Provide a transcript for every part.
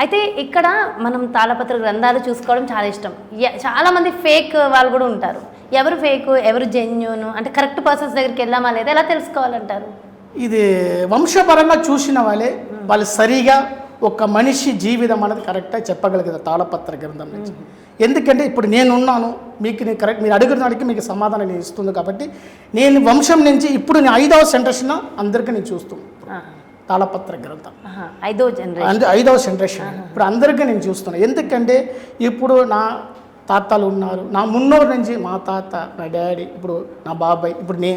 అయితే ఇక్కడ మనం తాళపత్ర గ్రంథాలు చూసుకోవడం చాలా ఇష్టం. ఎ- చాలా మంది ఫేక్ వాళ్ళు కూడా ఉంటారు. ఎవరు ఫేక్ ఎవరు జెన్యున్ అంటే కరెక్ట్ పర్సన్స్ దగ్గరికి వెళ్ళామా లేదా ఎలా తెలుసుకోవాలంటారు? ఇది వంశపరంగా చూసిన వాళ్ళే వాళ్ళు సరిగా ఒక మనిషి జీవితం అనేది కరెక్ట్గా చెప్పగలుగుతారు తాళపత్ర గ్రంథం నుంచి. ఎందుకంటే ఇప్పుడు నేను ఉన్నాను మీకు నేను కరెక్ట్ మీరు అడుగుతున్న వాడికి మీకు సమాధానం నేను ఇస్తుంది కాబట్టి నేను వంశం నుంచి ఇప్పుడు నేను ఐదవ సెంటర్షన్ అందరికీ నేను చూస్తున్నాను. తాళపత్ర గ్రంథం. ఐదో జనరేషన్ అందు ఐదవ జనరేషన్ ఇప్పుడు అందరికీ నేను చూస్తున్నాను ఎందుకంటే ఇప్పుడు నా తాతలు ఉన్నారు. నా మున్నోరు నుంచి మా తాత నా డాడీ ఇప్పుడు నా బాబాయ్ ఇప్పుడు నే.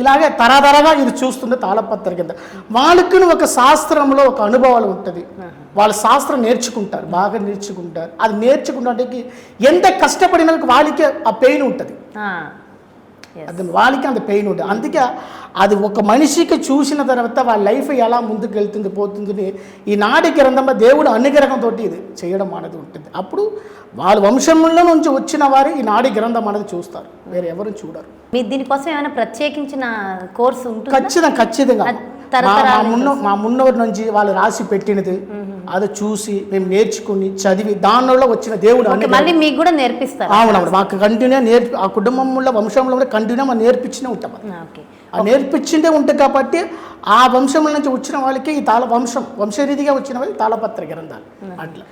ఇలాగే తరతరగా ఇది చూస్తుంది తాళపత్ర కింద వాళ్ళకి ఒక శాస్త్రంలో ఒక అనుభవాలు ఉంటుంది. వాళ్ళు శాస్త్రం నేర్చుకుంటారు బాగా నేర్చుకుంటారు. అది నేర్చుకున్నట్టుకి ఎంత కష్టపడిన వాళ్ళకి ఆ పెయిన్ ఉంటుంది. అది వాళ్ళకి అంత పెయిన్ ఉంటుంది అందుకే అది ఒక మనిషికి చూసిన తర్వాత వాళ్ళ లైఫ్ ఎలా ముందుకు వెళ్తుంది పోతుంది ఈనాటి గ్రంథంలో దేవుడు అనుగ్రహంతో ఇది చేయడం అనేది ఉంటుంది. అప్పుడు వాళ్ళ వంశంలో నుంచి వచ్చిన వారు ఈ నాడి గ్రంథం అనేది చూస్తారు. వేరే ఎవరు చూడరు. మీరు దీనికోసం ఏమైనా ప్రత్యేకించిన కోర్సు ఉంటుంది? ఖచ్చితంగా. ఖచ్చితంగా మా మా మా మున్నోరి నుంచి వాళ్ళు రాసి పెట్టినది. అది చూసి మేము నేర్చుకుని చదివి దానిలో వచ్చిన దేవుడు మళ్ళీ మీకు కూడా నేర్పిస్తారు. అవునవును మాకు కంటిన్యూ నేర్పి ఆ కుటుంబంలో వంశంలో కూడా కంటిన్యూ మనం నేర్పించినే ఉంటాం ఆ నేర్పించిందే ఉంటుంది కాబట్టి ఆ వంశం నుంచి వచ్చిన వాళ్ళకి ఈ తాళ వంశం వంశరీతిగా వచ్చిన వాళ్ళకి తాళపత్ర గ్రంథాలు. అట్లా.